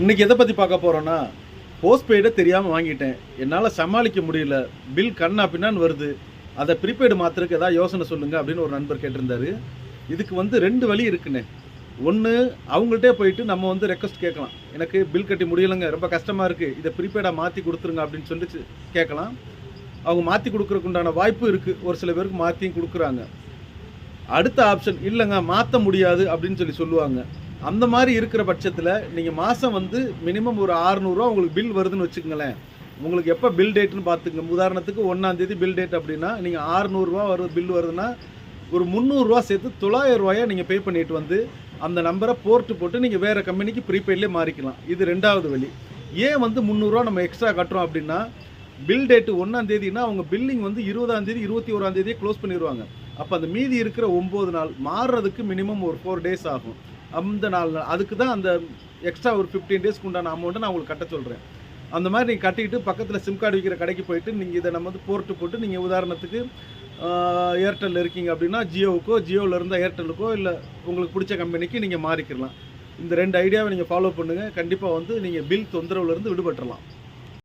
இன்னைக்கு எதை பற்றி பார்க்க போகிறோன்னா போஸ்ட்பெய்டை தெரியாமல் வாங்கிட்டேன். என்னால் சமாளிக்க முடியல. பில் கண்ணா பின்னான்னு வருது. அதை ப்ரீபெய்டு மாத்திரக்கு ஏதாவது யோசனை சொல்லுங்க அப்படின்னு ஒரு நண்பர் கேட்டிருந்தாரு. இதுக்கு வந்து ரெண்டு வழி இருக்குண்ணே. ஒன்று அவங்கள்ட்டே போயிட்டு நம்ம வந்து ரெக்வஸ்ட் கேட்கலாம். எனக்கு பில் கட்டி முடியலைங்க ரொம்ப கஷ்டமாக இருக்குது இதை ப்ரீபெய்டாக மாற்றி கொடுத்துருங்க அப்படின்னு சொல்லி கேட்கலாம். அவங்க மாற்றி கொடுக்குறதுக்குண்டான வாய்ப்பு இருக்குது ஒரு சில பேருக்கு மாற்றியும் கொடுக்குறாங்க. அடுத்த ஆப்ஷன் இல்லைங்க மாற்ற முடியாது அப்படின்னு சொல்லி சொல்லுவாங்க. அந்த மாதிரி இருக்கிற பட்சத்தில் நீங்கள் மாதம் வந்து மினிமம் ஒரு ஆறுநூறுவா உங்களுக்கு பில் வருதுன்னு வச்சுக்கோங்களேன். உங்களுக்கு எப்போ பில் டேட்னு பார்த்துங்க உதாரணத்துக்கு ஒன்றாந்தேதி பில் டேட் அப்படின்னா நீங்கள் 600 ரூபா வரும் பில் வருதுன்னா ஒரு முந்நூறுரூவா சேர்த்து தொள்ளாயிரம் ரூபாயை நீங்கள் பே பண்ணிட்டு வந்து அந்த நம்பரை போர்ட்டு போட்டு நீங்கள் வேறு கம்பெனிக்கு ப்ரீபெய்ட்லேயே மாறிக்கலாம். இது ரெண்டாவது வழி. ஏன் வந்து முந்நூறுரூவா நம்ம எக்ஸ்ட்ரா கட்டுறோம் அப்படின்னா பில் டேட்டு ஒன்றாம் தேதினா அவங்க பில்லிங் வந்து இருபதாம் தேதி இருபத்தி ஓராம் தேதியே க்ளோஸ் பண்ணிடுவாங்க அப்போ அந்த மீதி இருக்கிற ஒம்பது நாள் மாறுறதுக்கு மினிமம் ஒரு ஃபோர் டேஸ் ஆகும். அந்த நாள் அதுக்கு தான் அந்த எக்ஸ்ட்ரா ஒரு ஃபிஃப்டீன் டேஸ்க்கு உண்டான அமௌண்ட்டை நான் உங்களுக்கு கட்ட சொல்கிறேன் அந்த மாதிரி நீங்கள் கட்டிக்கிட்டு பக்கத்தில் சிம் கார்டு விற்கிற கடைக்கு போயிட்டு நீங்கள் இதை நம்ம வந்து போர்ட்டு போட்டு நீங்கள் உதாரணத்துக்கு ஏர்டெல் இருக்கீங்க அப்படின்னா ஜியோவுக்கோ ஜியோவில் இருந்தால் ஏர்டெல்லுக்கோ இல்லை உங்களுக்கு பிடிச்ச கம்பெனிக்கு நீங்கள் மாறிக்கிடலாம். இந்த ரெண்டு ஐடியாவை நீங்கள் ஃபாலோ பண்ணுங்கள் கண்டிப்பாக வந்து நீங்கள் பில் தொந்தரவுலேருந்து விடுபட்டுடலாம்